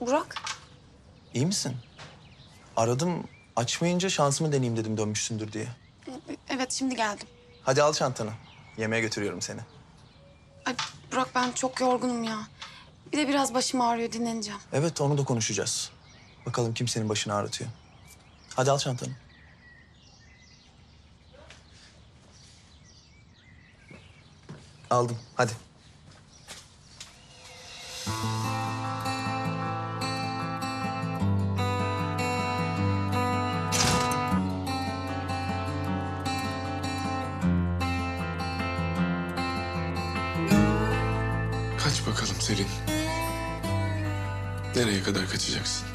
Burak, İyi misin? Aradım. Açmayınca şansımı deneyeyim dedim dönmüşsündür diye. e- evet şimdi geldim. Hadi al çantanı. Yemeğe götürüyorum seni. Ay Burak ben çok yorgunum ya. Bir de biraz başım ağrıyor, dinleneceğim. Evet onu da konuşacağız. Bakalım kim senin başını ağrıtıyor. Hadi al çantanı. Aldım. Hadi. Bakalım Selin. Nereye kadar kaçacaksın?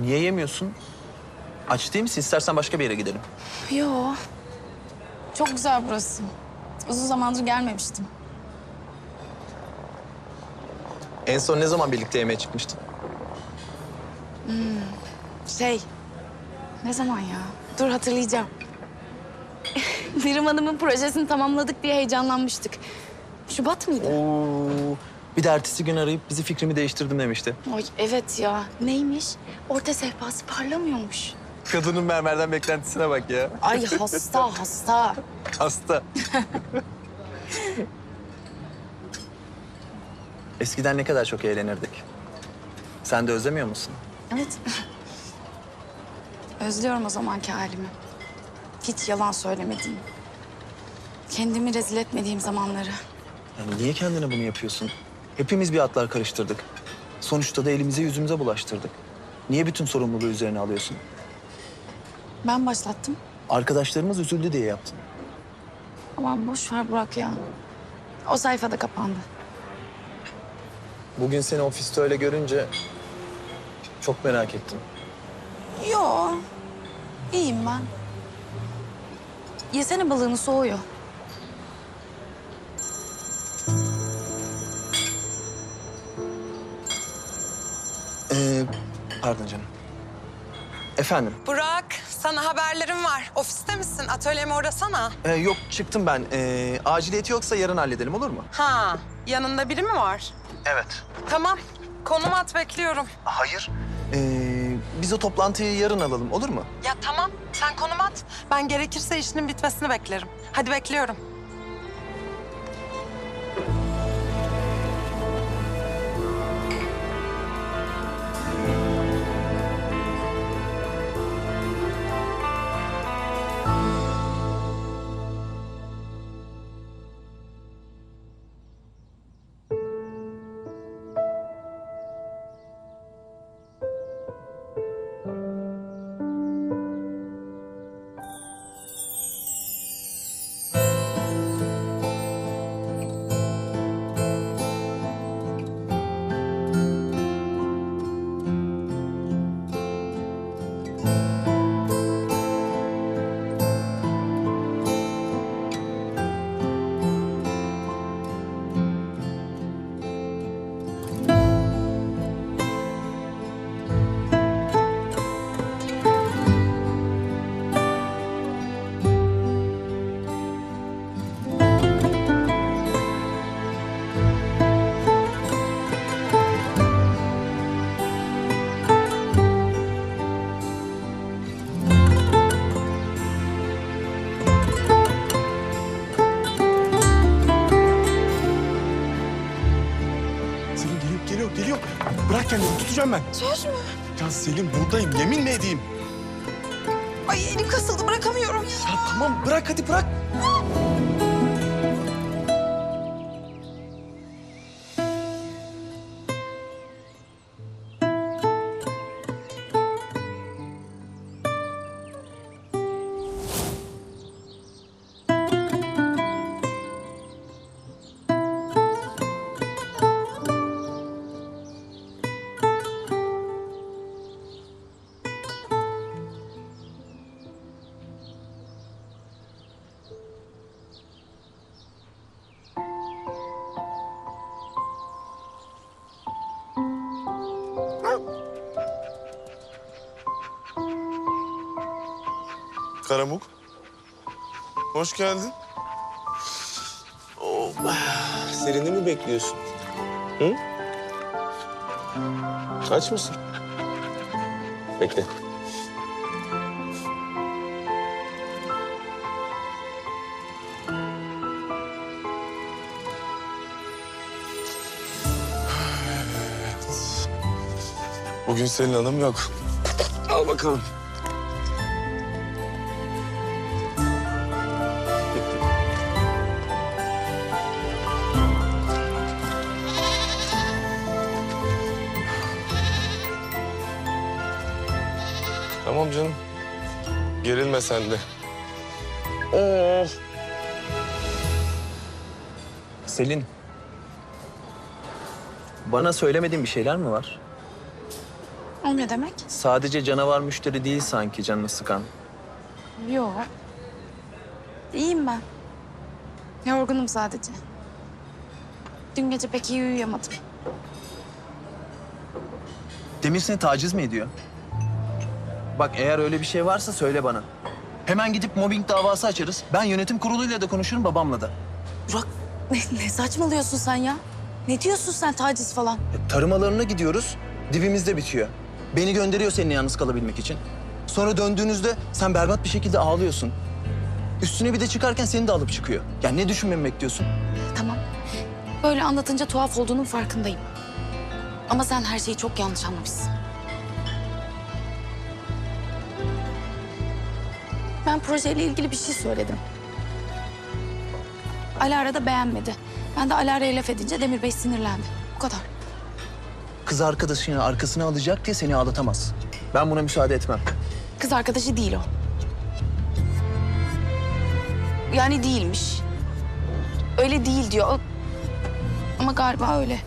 Niye yemiyorsun? Aç değil misin? İstersen başka bir yere gidelim. Yo. Çok güzel burası. Uzun zamandır gelmemiştim. En son ne zaman birlikte yemeğe çıkmıştın? Şey, ne zaman ya? Dur hatırlayacağım. Mirim Hanım'ın projesini tamamladık diye heyecanlanmıştık. Şubat mıydı? Oo. Bir de ertesi gün arayıp bizi fikrimi değiştirdim demişti. Ay evet ya. Neymiş? Orta sehpası parlamıyormuş. Kadının mermerden beklentisine bak ya. Ay hasta hasta. Hasta. Eskiden ne kadar çok eğlenirdik. Sen de özlemiyor musun? Evet. Özlüyorum o zamanki halimi. Hiç yalan söylemediğim. Kendimi rezil etmediğim zamanları. Yani niye kendine bunu yapıyorsun? Hepimiz bir atlar karıştırdık. Sonuçta da elimize yüzümüze bulaştırdık. Niye bütün sorumluluğu üzerine alıyorsun? Ben başlattım. Arkadaşlarımız üzüldü diye yaptın. Aman boş ver Burak ya. O sayfada kapandı. Bugün seni ofiste öyle görünce çok merak ettim. Yo. iyiyim ben. Yesene balığını soğuyor. Ee, pardon canım. Efendim? Burak, sana haberlerim var. Ofiste misin? Atölyeme uğrasana. Ee, yok çıktım ben. Ee, aciliyeti yoksa yarın halledelim olur mu? Ha, yanında biri mi var? Evet. Tamam, konum at bekliyorum. Hayır. Ee, biz o toplantıyı yarın alalım olur mu? Ya tamam, sen konum at. Ben gerekirse işinin bitmesini beklerim. Hadi bekliyorum. Tutacağım ben. Söz mü? Ya Selin buradayım, yeminle edeyim. Ay elim kasıldı, bırakamıyorum ya. Ya tamam, bırak hadi bırak. Karamuk. Hoş geldin. Oh, Selin'i mi bekliyorsun? Hı? Aç mısın? Bekle. Bugün Selin Hanım yok. Al bakalım. Tamam canım. Gerilme sen de. Oh. Selin. Bana söylemediğin bir şeyler mi var? O ne demek? Sadece canavar müşteri değil sanki canını sıkan. Yok. İyiyim ben. Yorgunum sadece. Dün gece pek iyi uyuyamadım. Demir seni taciz mi ediyor? Bak eğer öyle bir şey varsa söyle bana. Hemen gidip mobbing davası açarız. Ben yönetim kuruluyla da konuşurum babamla da. Burak ne, ne saçmalıyorsun sen ya? Ne diyorsun sen taciz falan? E, tarımalarına gidiyoruz. Dibimizde bitiyor. Beni gönderiyor seninle yalnız kalabilmek için. Sonra döndüğünüzde sen berbat bir şekilde ağlıyorsun. Üstüne bir de çıkarken seni de alıp çıkıyor. Ya ne düşünmemi bekliyorsun? Tamam. Böyle anlatınca tuhaf olduğunun farkındayım. Ama sen her şeyi çok yanlış anlamışsın. Ben projeyle ilgili bir şey söyledim. Alara da beğenmedi. Ben de Alara'ya laf edince Demir Bey sinirlendi. Bu kadar. Kız arkadaşını arkasına alacak diye seni ağlatamaz. Ben buna müsaade etmem. Kız arkadaşı değil o. Yani değilmiş. Öyle değil diyor. Ama galiba öyle.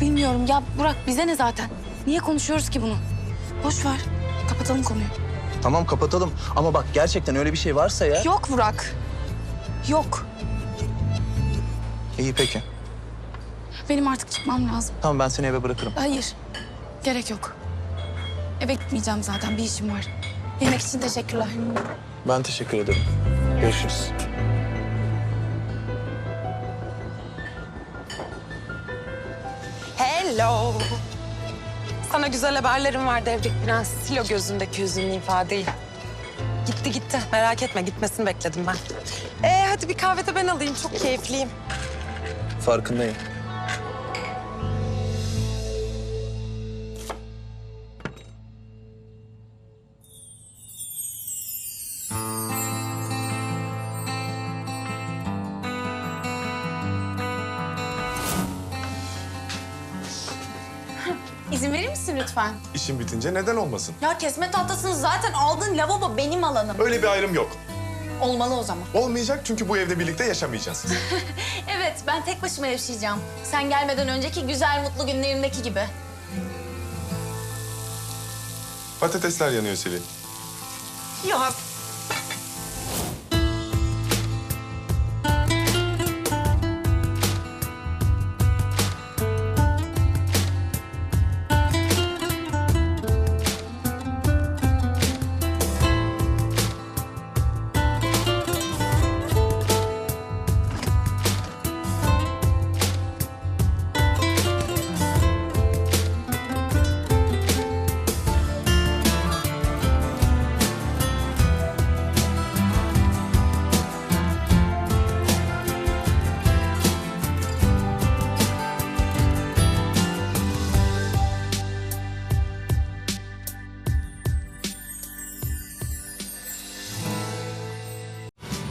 Bilmiyorum ya Burak bize ne zaten? Niye konuşuyoruz ki bunu? Boş ver. Kapatalım konuyu. Tamam kapatalım. Ama bak gerçekten öyle bir şey varsa ya... Yok Burak. Yok. İyi peki. Benim artık çıkmam lazım. Tamam ben seni eve bırakırım. Hayır. Gerek yok. Eve gitmeyeceğim zaten. Bir işim var. Yemek için teşekkürler. Ben teşekkür ederim. Görüşürüz. Hello. Sana güzel haberlerim var Devrik Prens. Sil o gözündeki hüzünlü ifadeyi. Gitti gitti. Merak etme gitmesini bekledim ben. Ee, hadi bir kahve de ben alayım. Çok keyifliyim. Farkındayım. İzin verir misin lütfen? İşin bitince neden olmasın? Ya kesme tahtasını zaten aldın. Lavabo benim alanım. Öyle bir ayrım yok. Olmalı o zaman. Olmayacak çünkü bu evde birlikte yaşamayacağız. Evet, ben tek başıma yaşayacağım. Sen gelmeden önceki güzel mutlu günlerimdeki gibi. Patatesler yanıyor Selin. Ya